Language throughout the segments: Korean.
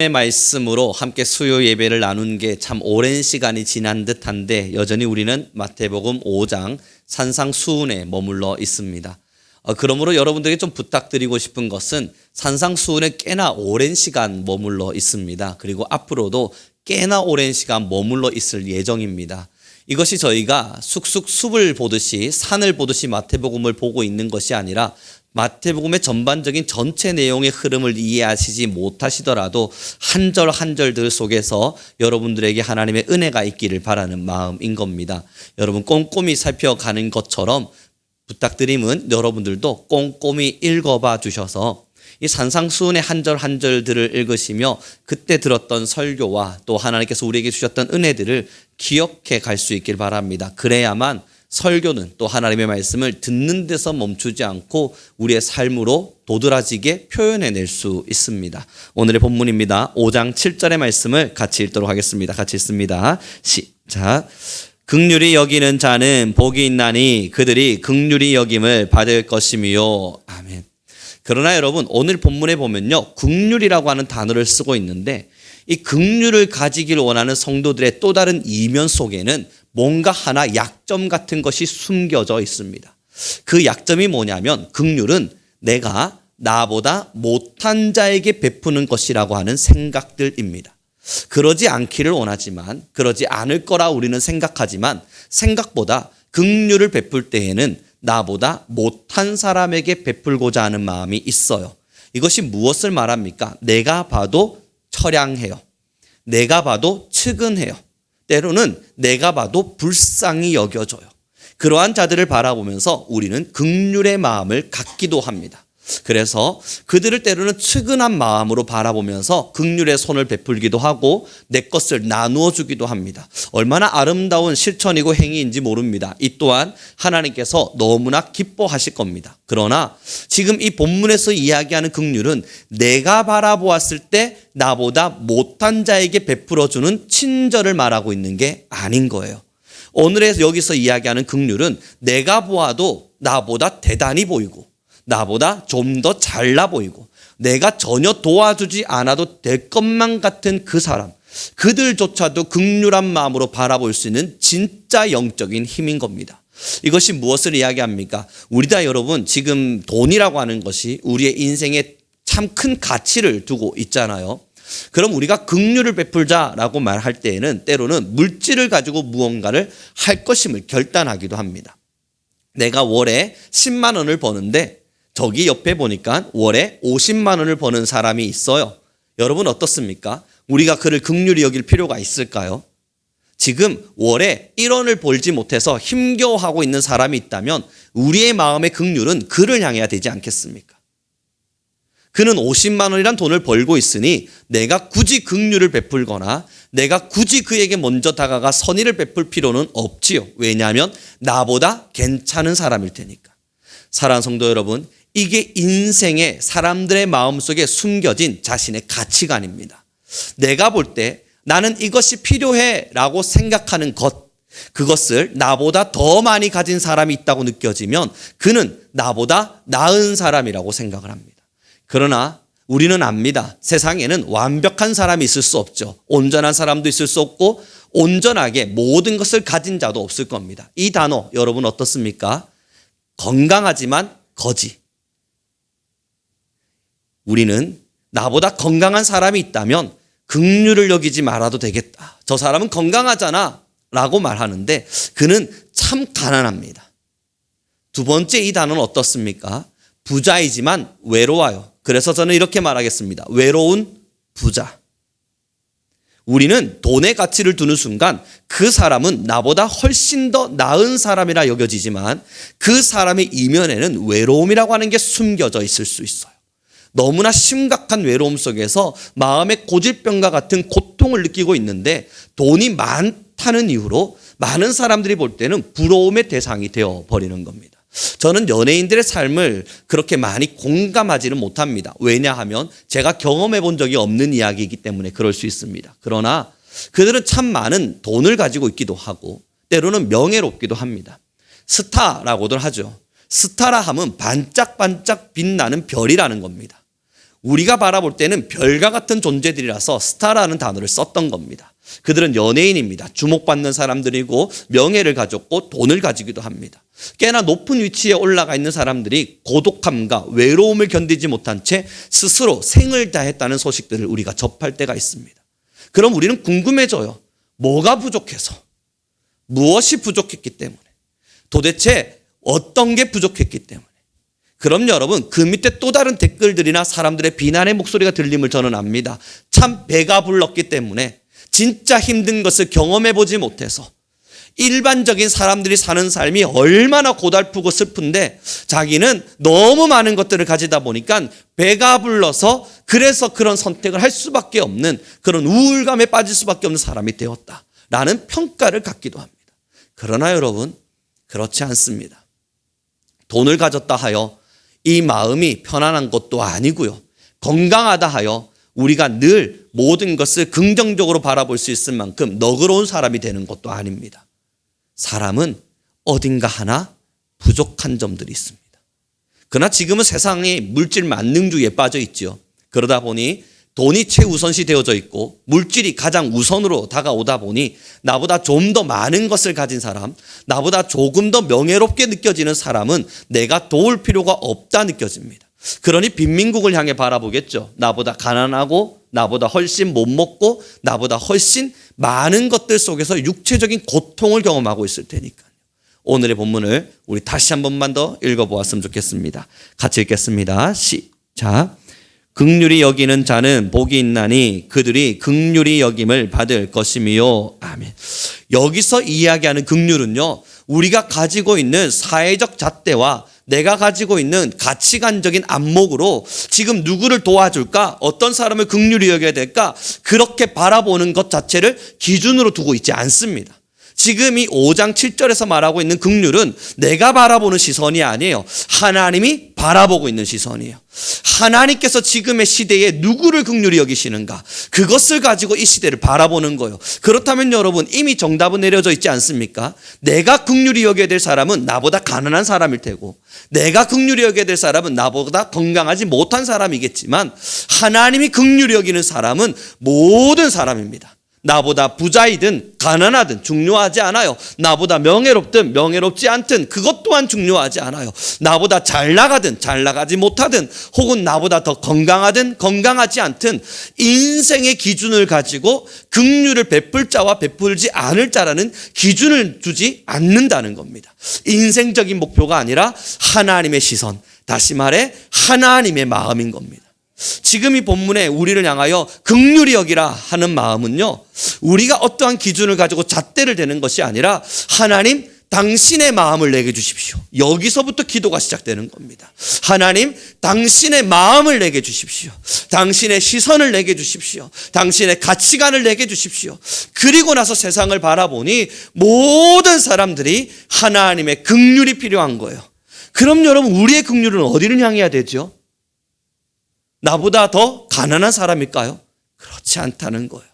의 말씀으로 함께 수요 예배를 나눈 게 참 오랜 시간이 지난 듯한데 여전히 우리는 마태복음 5장 산상수훈에 머물러 있습니다. 어, 그러므로 여러분들에게 좀 부탁드리고 싶은 것은 산상수훈에 꽤나 오랜 시간 머물러 있습니다. 그리고 앞으로도 꽤나 오랜 시간 머물러 있을 예정입니다. 이것이 저희가 쑥쑥 숲을 보듯이 산을 보듯이 마태복음을 보고 있는 것이 아니라 마태복음의 전반적인 전체 내용의 흐름을 이해하시지 못하시더라도 한 절 한 절들 속에서 여러분들에게 하나님의 은혜가 있기를 바라는 마음인 겁니다. 여러분 꼼꼼히 살펴가는 것처럼 부탁드림은 여러분들도 꼼꼼히 읽어봐 주셔서 이 산상수훈의 한절 한 절들을 읽으시며 그때 들었던 설교와 또 하나님께서 우리에게 주셨던 은혜들을 기억해 갈 수 있길 바랍니다. 그래야만 설교는 또 하나님의 말씀을 듣는 데서 멈추지 않고 우리의 삶으로 도드라지게 표현해낼 수 있습니다. 오늘의 본문입니다. 5장 7절의 말씀을 같이 읽도록 하겠습니다. 같이 읽습니다. 시작. 극률이 여기는 자는 복이 있나니 그들이 극률이 여김을 받을 것이미요. 아멘. 그러나 여러분 오늘 본문에 보면요. 극률이라고 하는 단어를 쓰고 있는데 이 극률을 가지기를 원하는 성도들의 또 다른 이면 속에는 뭔가 하나 약점 같은 것이 숨겨져 있습니다. 그 약점이 뭐냐면 극률은 내가 나보다 못한 자에게 베푸는 것이라고 하는 생각들입니다. 그러지 않기를 원하지만 그러지 않을 거라 우리는 생각하지만 생각보다 극률을 베풀 때에는 나보다 못한 사람에게 베풀고자 하는 마음이 있어요. 이것이 무엇을 말합니까? 내가 봐도 처량해요. 내가 봐도 측은해요. 때로는 내가 봐도 불쌍히 여겨져요. 그러한 자들을 바라보면서 우리는 극률의 마음을 갖기도 합니다. 그래서 그들을 때로는 측은한 마음으로 바라보면서 극률의 손을 베풀기도 하고 내 것을 나누어 주기도 합니다. 얼마나 아름다운 실천이고 행위인지 모릅니다. 이 또한 하나님께서 너무나 기뻐하실 겁니다. 그러나 지금 이 본문에서 이야기하는 극률은 내가 바라보았을 때 나보다 못한 자에게 베풀어 주는 친절을 말하고 있는 게 아닌 거예요. 오늘의 여기서 이야기하는 극률은 내가 보아도 나보다 대단히 보이고 나보다 좀 더 잘나 보이고 내가 전혀 도와주지 않아도 될 것만 같은 그 사람 그들조차도 극률한 마음으로 바라볼 수 있는 진짜 영적인 힘인 겁니다. 이것이 무엇을 이야기합니까? 우리 다 여러분 지금 돈이라고 하는 것이 우리의 인생에 참 큰 가치를 두고 있잖아요. 그럼 우리가 극률을 베풀자라고 말할 때에는 때로는 물질을 가지고 무언가를 할 것임을 결단하기도 합니다. 내가 월에 10만 원을 버는데 저기 옆에 보니까 월에 50만 원을 버는 사람이 있어요. 여러분 어떻습니까? 우리가 그를 극률이 여길 필요가 있을까요? 지금 월에 1원을 벌지 못해서 힘겨워하고 있는 사람이 있다면 우리의 마음의 극률은 그를 향해야 되지 않겠습니까? 그는 50만 원이란 돈을 벌고 있으니 내가 굳이 극률을 베풀거나 내가 굳이 그에게 먼저 다가가 선의를 베풀 필요는 없지요. 왜냐하면 나보다 괜찮은 사람일 테니까. 사랑하는 성도 여러분, 이게 인생의 사람들의 마음속에 숨겨진 자신의 가치관입니다. 내가 볼 때 나는 이것이 필요해 라고 생각하는 것, 그것을 나보다 더 많이 가진 사람이 있다고 느껴지면 그는 나보다 나은 사람이라고 생각을 합니다. 그러나 우리는 압니다. 세상에는 완벽한 사람이 있을 수 없죠. 온전한 사람도 있을 수 없고 온전하게 모든 것을 가진 자도 없을 겁니다. 이 단어 여러분 어떻습니까? 건강하지만 거지. 우리는 나보다 건강한 사람이 있다면 긍휼을 여기지 말아도 되겠다. 저 사람은 건강하잖아. 라고 말하는데 그는 참 가난합니다. 두 번째 이 단어는 어떻습니까? 부자이지만 외로워요. 그래서 저는 이렇게 말하겠습니다. 외로운 부자. 우리는 돈의 가치를 두는 순간 그 사람은 나보다 훨씬 더 나은 사람이라 여겨지지만 그 사람의 이면에는 외로움이라고 하는 게 숨겨져 있을 수 있어요. 너무나 심각한 외로움 속에서 마음의 고질병과 같은 고통을 느끼고 있는데 돈이 많다는 이유로 많은 사람들이 볼 때는 부러움의 대상이 되어 버리는 겁니다. 저는 연예인들의 삶을 그렇게 많이 공감하지는 못합니다. 왜냐하면 제가 경험해 본 적이 없는 이야기이기 때문에 그럴 수 있습니다. 그러나 그들은 참 많은 돈을 가지고 있기도 하고 때로는 명예롭기도 합니다. 스타라고들 하죠. 스타라 함은 반짝반짝 빛나는 별이라는 겁니다. 우리가 바라볼 때는 별과 같은 존재들이라서 스타라는 단어를 썼던 겁니다. 그들은 연예인입니다. 주목받는 사람들이고 명예를 가졌고 돈을 가지기도 합니다. 꽤나 높은 위치에 올라가 있는 사람들이 고독함과 외로움을 견디지 못한 채 스스로 생을 다했다는 소식들을 우리가 접할 때가 있습니다. 그럼 우리는 궁금해져요. 뭐가 부족해서? 무엇이 부족했기 때문에? 도대체 어떤 게 부족했기 때문에? 그럼 여러분 그 밑에 또 다른 댓글들이나 사람들의 비난의 목소리가 들림을 저는 압니다. 참 배가 불렀기 때문에 진짜 힘든 것을 경험해 보지 못해서 일반적인 사람들이 사는 삶이 얼마나 고달프고 슬픈데 자기는 너무 많은 것들을 가지다 보니까 배가 불러서 그래서 그런 선택을 할 수밖에 없는 그런 우울감에 빠질 수밖에 없는 사람이 되었다. 라는 평가를 갖기도 합니다. 그러나 여러분, 그렇지 않습니다. 돈을 가졌다 하여 이 마음이 편안한 것도 아니고요. 건강하다 하여 우리가 늘 모든 것을 긍정적으로 바라볼 수 있을 만큼 너그러운 사람이 되는 것도 아닙니다. 사람은 어딘가 하나 부족한 점들이 있습니다. 그러나 지금은 세상이 물질 만능주의에 빠져 있죠. 그러다 보니 돈이 최우선시 되어져 있고 물질이 가장 우선으로 다가오다 보니 나보다 좀 더 많은 것을 가진 사람, 나보다 조금 더 명예롭게 느껴지는 사람은 내가 도울 필요가 없다 느껴집니다. 그러니 빈민국을 향해 바라보겠죠. 나보다 가난하고 나보다 훨씬 못 먹고 나보다 훨씬 많은 것들 속에서 육체적인 고통을 경험하고 있을 테니까요. 오늘의 본문을 우리 다시 한 번만 더 읽어보았으면 좋겠습니다. 같이 읽겠습니다. 시작. 극률이 여기는 자는 복이 있나니 그들이 극률이 여김을 받을 것이미요. 아멘. 여기서 이야기하는 극률은요. 우리가 가지고 있는 사회적 잣대와 내가 가지고 있는 가치관적인 안목으로 지금 누구를 도와줄까? 어떤 사람을 극률이 여겨야 될까? 그렇게 바라보는 것 자체를 기준으로 두고 있지 않습니다. 지금 이 5장 7절에서 말하고 있는 극률은 내가 바라보는 시선이 아니에요. 하나님이 바라보고 있는 시선이에요. 하나님께서 지금의 시대에 누구를 극률이 여기시는가? 그것을 가지고 이 시대를 바라보는 거예요. 그렇다면 여러분 이미 정답은 내려져 있지 않습니까? 내가 극률이 여겨야 될 사람은 나보다 가난한 사람일 테고 내가 극률이 여겨야 될 사람은 나보다 건강하지 못한 사람이겠지만 하나님이 극률이 여기는 사람은 모든 사람입니다. 나보다 부자이든 가난하든 중요하지 않아요. 나보다 명예롭든 명예롭지 않든 그것 또한 중요하지 않아요. 나보다 잘 나가든 잘 나가지 못하든 혹은 나보다 더 건강하든 건강하지 않든 인생의 기준을 가지고 긍휼을 베풀 자와 베풀지 않을 자라는 기준을 두지 않는다는 겁니다. 인생적인 목표가 아니라 하나님의 시선, 다시 말해 하나님의 마음인 겁니다. 지금 이 본문에 우리를 향하여 극률이 여기라 하는 마음은요, 우리가 어떠한 기준을 가지고 잣대를 대는 것이 아니라 하나님 당신의 마음을 내게 주십시오. 여기서부터 기도가 시작되는 겁니다. 하나님, 당신의 마음을 내게 주십시오. 당신의 시선을 내게 주십시오. 당신의 가치관을 내게 주십시오. 그리고 나서 세상을 바라보니 모든 사람들이 하나님의 극률이 필요한 거예요. 그럼 여러분, 우리의 극률은 어디를 향해야 되죠? 나보다 더 가난한 사람일까요? 그렇지 않다는 거예요.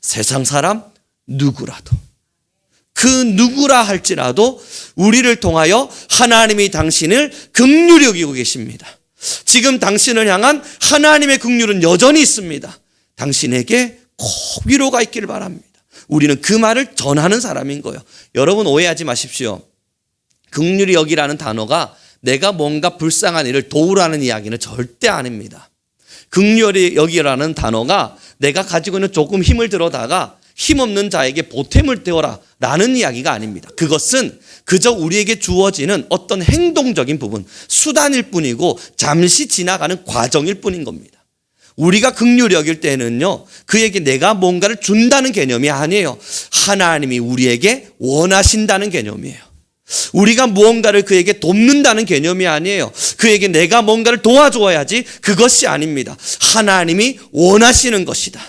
세상 사람 누구라도 그 누구라 할지라도 우리를 통하여 하나님이 당신을 긍휼히 여기고 계십니다. 지금 당신을 향한 하나님의 긍휼은 여전히 있습니다. 당신에게 꼭 위로가 있기를 바랍니다. 우리는 그 말을 전하는 사람인 거예요. 여러분 오해하지 마십시오. 긍휼히 여기라는 단어가 내가 뭔가 불쌍한 일을 도우라는 이야기는 절대 아닙니다. 극렬히 여기라는 단어가 내가 가지고 있는 조금 힘을 들어다가 힘없는 자에게 보탬을 되어라 라는 이야기가 아닙니다. 그것은 그저 우리에게 주어지는 어떤 행동적인 부분, 수단일 뿐이고 잠시 지나가는 과정일 뿐인 겁니다. 우리가 극률 여길 때는요, 그에게 내가 뭔가를 준다는 개념이 아니에요. 하나님이 우리에게 원하신다는 개념이에요. 우리가 무언가를 그에게 돕는다는 개념이 아니에요. 그에게 내가 뭔가를 도와줘야지 그것이 아닙니다. 하나님이 원하시는 것이다.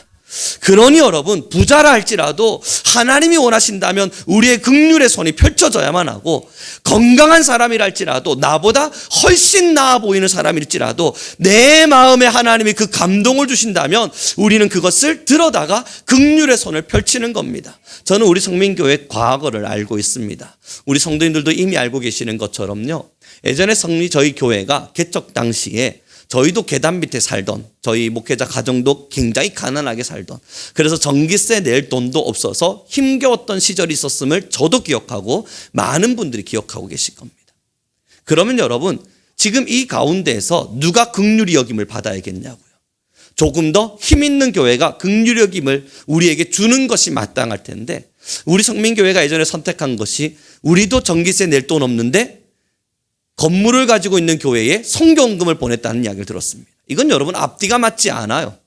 그러니 여러분 부자라 할지라도 하나님이 원하신다면 우리의 극률의 손이 펼쳐져야만 하고 건강한 사람이랄지라도 나보다 훨씬 나아 보이는 사람일지라도 내 마음에 하나님이 그 감동을 주신다면 우리는 그것을 들어다가 극률의 손을 펼치는 겁니다. 저는 우리 성민교회 과거를 알고 있습니다. 우리 성도님들도 이미 알고 계시는 것처럼요. 예전에 성리 저희 교회가 개척 당시에 저희도 계단 밑에 살던 저희 목회자 가정도 굉장히 가난하게 살던 그래서 전기세 낼 돈도 없어서 힘겨웠던 시절이 있었음을 저도 기억하고 많은 분들이 기억하고 계실 겁니다. 그러면 여러분 지금 이 가운데에서 누가 극률이 여김을 받아야겠냐고요. 조금 더 힘 있는 교회가 극률이 여김을 우리에게 주는 것이 마땅할 텐데 우리 성민교회가 예전에 선택한 것이 우리도 전기세 낼 돈 없는데 건물을 가지고 있는 교회에 성경금을 보냈다는 이야기를 들었습니다. 이건 여러분 앞뒤가 맞지 않아요.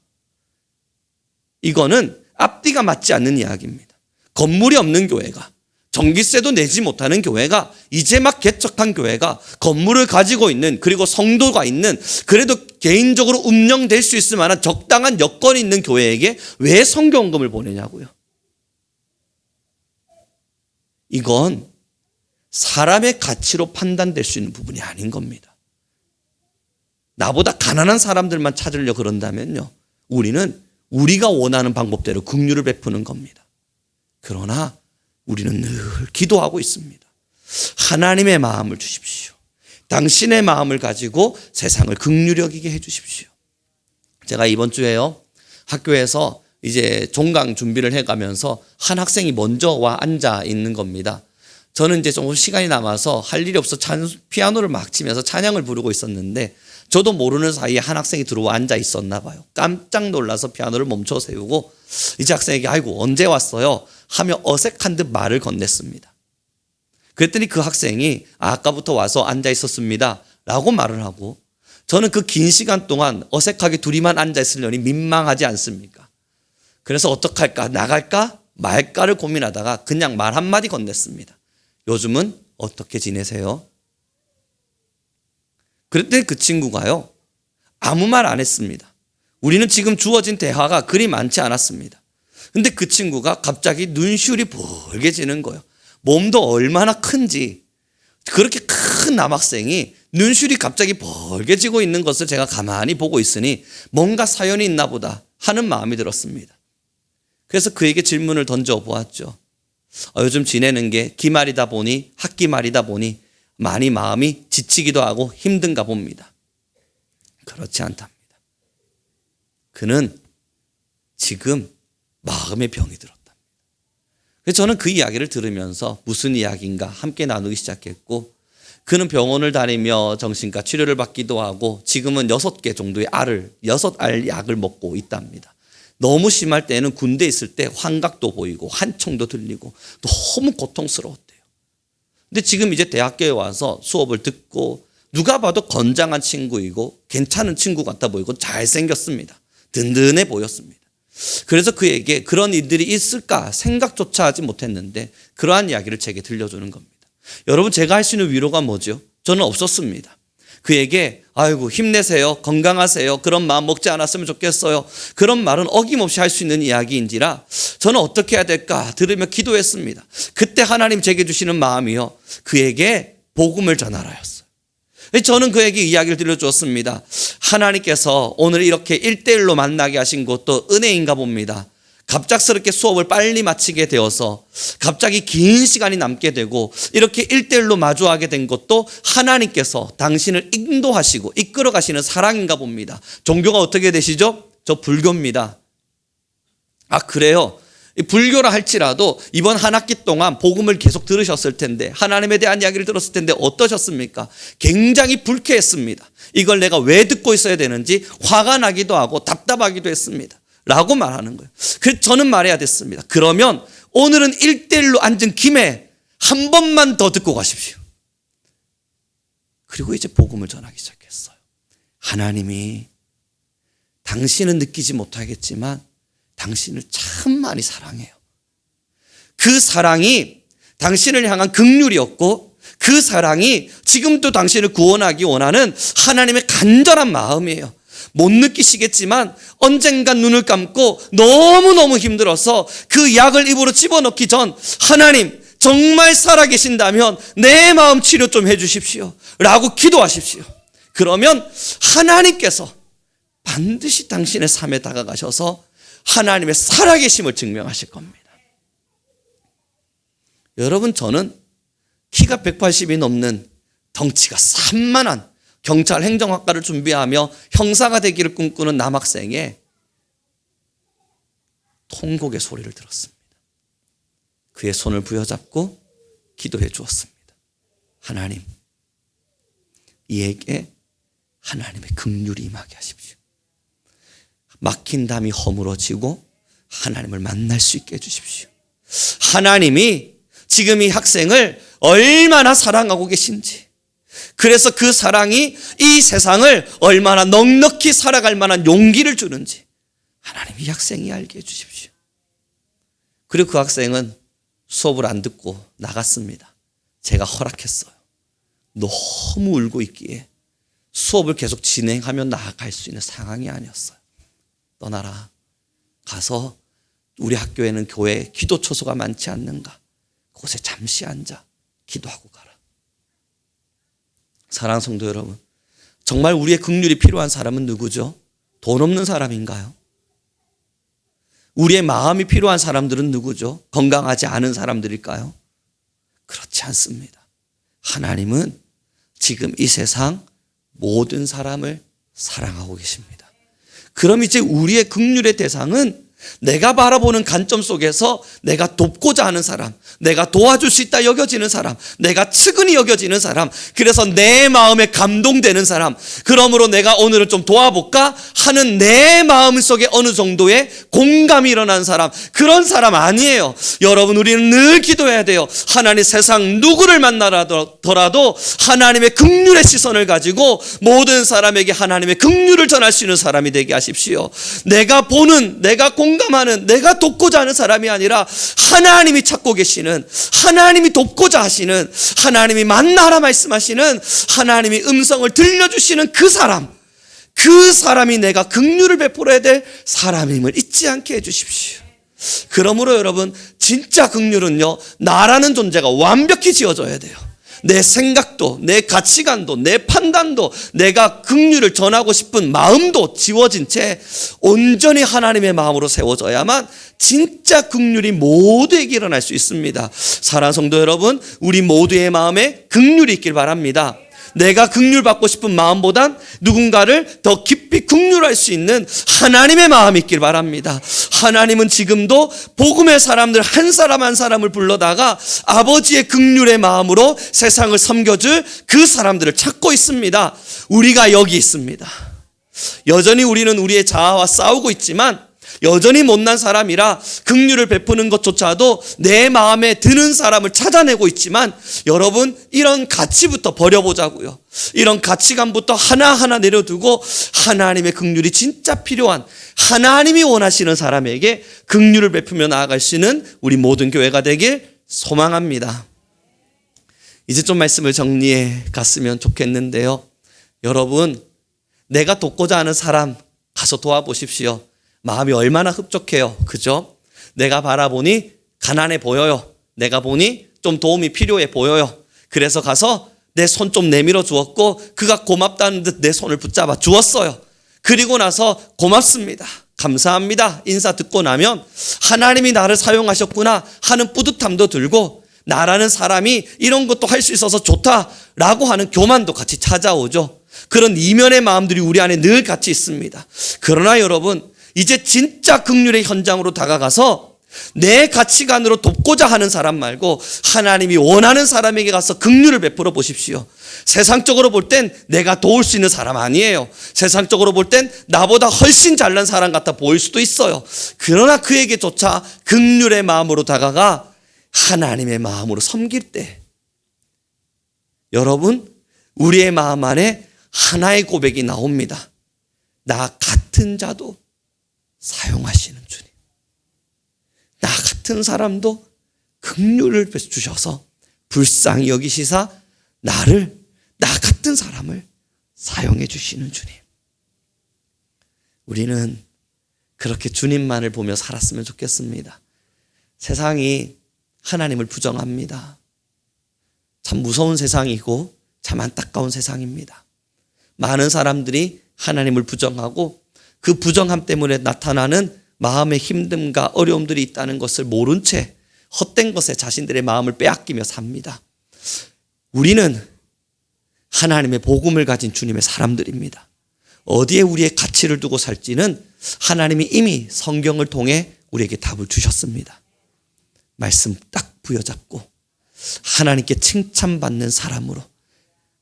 이거는 앞뒤가 맞지 않는 이야기입니다. 건물이 없는 교회가 전기세도 내지 못하는 교회가 이제 막 개척한 교회가 건물을 가지고 있는 그리고 성도가 있는 그래도 개인적으로 운영될 수 있을 만한 적당한 여건이 있는 교회에게 왜 성경금을 보내냐고요. 이건 사람의 가치로 판단될 수 있는 부분이 아닌 겁니다. 나보다 가난한 사람들만 찾으려 그런다면요. 우리는 우리가 원하는 방법대로 긍휼을 베푸는 겁니다. 그러나 우리는 늘 기도하고 있습니다. 하나님의 마음을 주십시오. 당신의 마음을 가지고 세상을 긍휼히 여기게 해 주십시오. 제가 이번 주에요. 학교에서 이제 종강 준비를 해 가면서 한 학생이 먼저 와 앉아 있는 겁니다. 저는 이제 조금 시간이 남아서 할 일이 없어 찬, 피아노를 막 치면서 찬양을 부르고 있었는데 저도 모르는 사이에 한 학생이 들어와 앉아 있었나 봐요. 깜짝 놀라서 피아노를 멈춰 세우고 이제 학생에게 아이고 언제 왔어요? 하며 어색한 듯 말을 건넸습니다. 그랬더니 그 학생이 아, 아까부터 와서 앉아 있었습니다. 라고 말을 하고 저는 그 긴 시간 동안 어색하게 둘이만 앉아 있으려니 민망하지 않습니까? 그래서 어떡할까? 나갈까? 말까를 고민하다가 그냥 말 한마디 건넸습니다. 요즘은 어떻게 지내세요? 그랬더니 그 친구가요. 아무 말 안 했습니다. 우리는 지금 주어진 대화가 그리 많지 않았습니다. 근데 그 친구가 갑자기 눈시울이 벌게지는 거예요. 몸도 얼마나 큰지 그렇게 큰 남학생이 눈시울이 갑자기 벌게지고 있는 것을 제가 가만히 보고 있으니 뭔가 사연이 있나 보다 하는 마음이 들었습니다. 그래서 그에게 질문을 던져 보았죠. 어, 요즘 지내는 게 기말이다 보니 학기 말이다 보니 많이 마음이 지치기도 하고 힘든가 봅니다. 그렇지 않답니다. 그는 지금 마음의 병이 들었다. 그래서 저는 그 이야기를 들으면서 무슨 이야기인가 함께 나누기 시작했고 그는 병원을 다니며 정신과 치료를 받기도 하고 지금은 여섯 개 정도의 알을 여섯 알 약을 먹고 있답니다. 너무 심할 때는 군대 있을 때 환각도 보이고 한총도 들리고 너무 고통스러웠대요. 근데 지금 이제 대학교에 와서 수업을 듣고 누가 봐도 건장한 친구이고 괜찮은 친구 같아 보이고 잘생겼습니다. 든든해 보였습니다. 그래서 그에게 그런 일들이 있을까 생각조차 하지 못했는데 그러한 이야기를 제게 들려주는 겁니다. 여러분 제가 할 수 있는 위로가 뭐죠? 저는 없었습니다. 그에게 아이고 힘내세요. 건강하세요. 그런 마음 먹지 않았으면 좋겠어요. 그런 말은 어김없이 할 수 있는 이야기인지라 저는 어떻게 해야 될까 들으며 기도했습니다. 그때 하나님 제게 주시는 마음이요. 그에게 복음을 전하라였어요. 저는 그에게 이야기를 들려주었습니다. 하나님께서 오늘 이렇게 일대일로 만나게 하신 것도 은혜인가 봅니다. 갑작스럽게 수업을 빨리 마치게 되어서 갑자기 긴 시간이 남게 되고 이렇게 일대일로 마주하게 된 것도 하나님께서 당신을 인도하시고 이끌어 가시는 사랑인가 봅니다. 종교가 어떻게 되시죠? 저 불교입니다. 아, 그래요? 불교라 할지라도 이번 한 학기 동안 복음을 계속 들으셨을 텐데 하나님에 대한 이야기를 들었을 텐데 어떠셨습니까? 굉장히 불쾌했습니다. 이걸 내가 왜 듣고 있어야 되는지 화가 나기도 하고 답답하기도 했습니다. 라고 말하는 거예요. 그래서 저는 말해야 됐습니다. 그러면 오늘은 일대일로 앉은 김에 한 번만 더 듣고 가십시오. 그리고 이제 복음을 전하기 시작했어요. 하나님이 당신은 느끼지 못하겠지만 당신을 참 많이 사랑해요. 그 사랑이 당신을 향한 극률이었고 그 사랑이 지금도 당신을 구원하기 원하는 하나님의 간절한 마음이에요. 못 느끼시겠지만 언젠간 눈을 감고 너무너무 힘들어서 그 약을 입으로 집어넣기 전 하나님 정말 살아계신다면 내 마음 치료 좀 해주십시오. 라고 기도하십시오. 그러면 하나님께서 반드시 당신의 삶에 다가가셔서 하나님의 살아계심을 증명하실 겁니다. 여러분, 저는 키가 180이 넘는 덩치가 산만한 경찰 행정학과를 준비하며 형사가 되기를 꿈꾸는 남학생의 통곡의 소리를 들었습니다. 그의 손을 부여잡고 기도해 주었습니다. 하나님, 이에게 하나님의 긍휼이 임하게 하십시오. 막힌 담이 허물어지고 하나님을 만날 수 있게 해주십시오. 하나님이 지금 이 학생을 얼마나 사랑하고 계신지, 그래서 그 사랑이 이 세상을 얼마나 넉넉히 살아갈 만한 용기를 주는지 하나님 이 학생이 알게 해주십시오. 그리고 그 학생은 수업을 안 듣고 나갔습니다. 제가 허락했어요. 너무 울고 있기에 수업을 계속 진행하며 나아갈 수 있는 상황이 아니었어요. 떠나라. 가서 우리 학교에는 교회 기도 초소가 많지 않는가? 그곳에 잠시 앉아 기도하고 가라. 사랑 성도 여러분, 정말 우리의 긍휼이 필요한 사람은 누구죠? 돈 없는 사람인가요? 우리의 마음이 필요한 사람들은 누구죠? 건강하지 않은 사람들일까요? 그렇지 않습니다. 하나님은 지금 이 세상 모든 사람을 사랑하고 계십니다. 그럼 이제 우리의 긍휼의 대상은 내가 바라보는 관점 속에서 내가 돕고자 하는 사람, 내가 도와줄 수 있다 여겨지는 사람, 내가 측은히 여겨지는 사람, 그래서 내 마음에 감동되는 사람, 그러므로 내가 오늘은 좀 도와볼까 하는 내 마음 속에 어느 정도의 공감이 일어난 사람, 그런 사람 아니에요. 여러분, 우리는 늘 기도해야 돼요. 하나님 세상 누구를 만나더라도 하나님의 극률의 시선을 가지고 모든 사람에게 하나님의 극률을 전할 수 있는 사람이 되게 하십시오. 내가 보는, 내가 공 공감하는 내가 돕고자 하는 사람이 아니라 하나님이 찾고 계시는 하나님이 돕고자 하시는 하나님이 만나라 말씀하시는 하나님이 음성을 들려주시는 그 사람 그 사람이 내가 긍휼을 베풀어야 될 사람임을 잊지 않게 해주십시오. 그러므로 여러분 진짜 긍휼은요 나라는 존재가 완벽히 지어져야 돼요. 내 생각도, 내 가치관도, 내 판단도, 내가 긍휼을 전하고 싶은 마음도 지워진 채 온전히 하나님의 마음으로 세워져야만 진짜 긍휼이 모두에게 일어날 수 있습니다. 사랑 성도 여러분, 우리 모두의 마음에 긍휼이 있길 바랍니다. 내가 극률 받고 싶은 마음보단 누군가를 더 깊이 극률할 수 있는 하나님의 마음이 있길 바랍니다. 하나님은 지금도 복음의 사람들 한 사람 한 사람을 불러다가 아버지의 극률의 마음으로 세상을 섬겨줄 그 사람들을 찾고 있습니다. 우리가 여기 있습니다. 여전히 우리는 우리의 자아와 싸우고 있지만 여전히 못난 사람이라 긍휼을 베푸는 것조차도 내 마음에 드는 사람을 찾아내고 있지만 여러분 이런 가치부터 버려보자고요. 이런 가치관부터 하나하나 내려두고 하나님의 긍휼이 진짜 필요한 하나님이 원하시는 사람에게 긍휼을 베푸며 나아갈 수 있는 우리 모든 교회가 되길 소망합니다. 이제 좀 말씀을 정리해 갔으면 좋겠는데요. 여러분, 내가 돕고자 하는 사람 가서 도와보십시오. 마음이 얼마나 흡족해요. 그죠? 내가 바라보니 가난해 보여요. 내가 보니 좀 도움이 필요해 보여요. 그래서 가서 내 손 좀 내밀어 주었고 그가 고맙다는 듯 내 손을 붙잡아 주었어요. 그리고 나서 고맙습니다. 감사합니다. 인사 듣고 나면 하나님이 나를 사용하셨구나 하는 뿌듯함도 들고 나라는 사람이 이런 것도 할 수 있어서 좋다라고 하는 교만도 같이 찾아오죠. 그런 이면의 마음들이 우리 안에 늘 같이 있습니다. 그러나 여러분, 이제 진짜 극률의 현장으로 다가가서 내 가치관으로 돕고자 하는 사람 말고 하나님이 원하는 사람에게 가서 극률을 베풀어 보십시오. 세상적으로 볼 땐 내가 도울 수 있는 사람 아니에요. 세상적으로 볼 땐 나보다 훨씬 잘난 사람 같아 보일 수도 있어요. 그러나 그에게조차 극률의 마음으로 다가가 하나님의 마음으로 섬길 때 여러분 우리의 마음 안에 하나의 고백이 나옵니다. 나 같은 자도 사용하시는 주님. 나 같은 사람도 긍휼을 주셔서 불쌍히 여기시사 나를 나 같은 사람을 사용해 주시는 주님. 우리는 그렇게 주님만을 보며 살았으면 좋겠습니다. 세상이 하나님을 부정합니다. 참 무서운 세상이고 참 안타까운 세상입니다. 많은 사람들이 하나님을 부정하고 그 부정함 때문에 나타나는 마음의 힘듦과 어려움들이 있다는 것을 모른 채 헛된 것에 자신들의 마음을 빼앗기며 삽니다. 우리는 하나님의 복음을 가진 주님의 사람들입니다. 어디에 우리의 가치를 두고 살지는 하나님이 이미 성경을 통해 우리에게 답을 주셨습니다. 말씀 딱 부여잡고 하나님께 칭찬받는 사람으로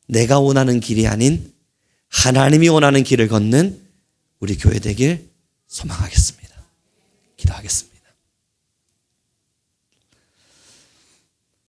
내가 원하는 길이 아닌 하나님이 원하는 길을 걷는 우리 교회 되길 소망하겠습니다. 기도하겠습니다.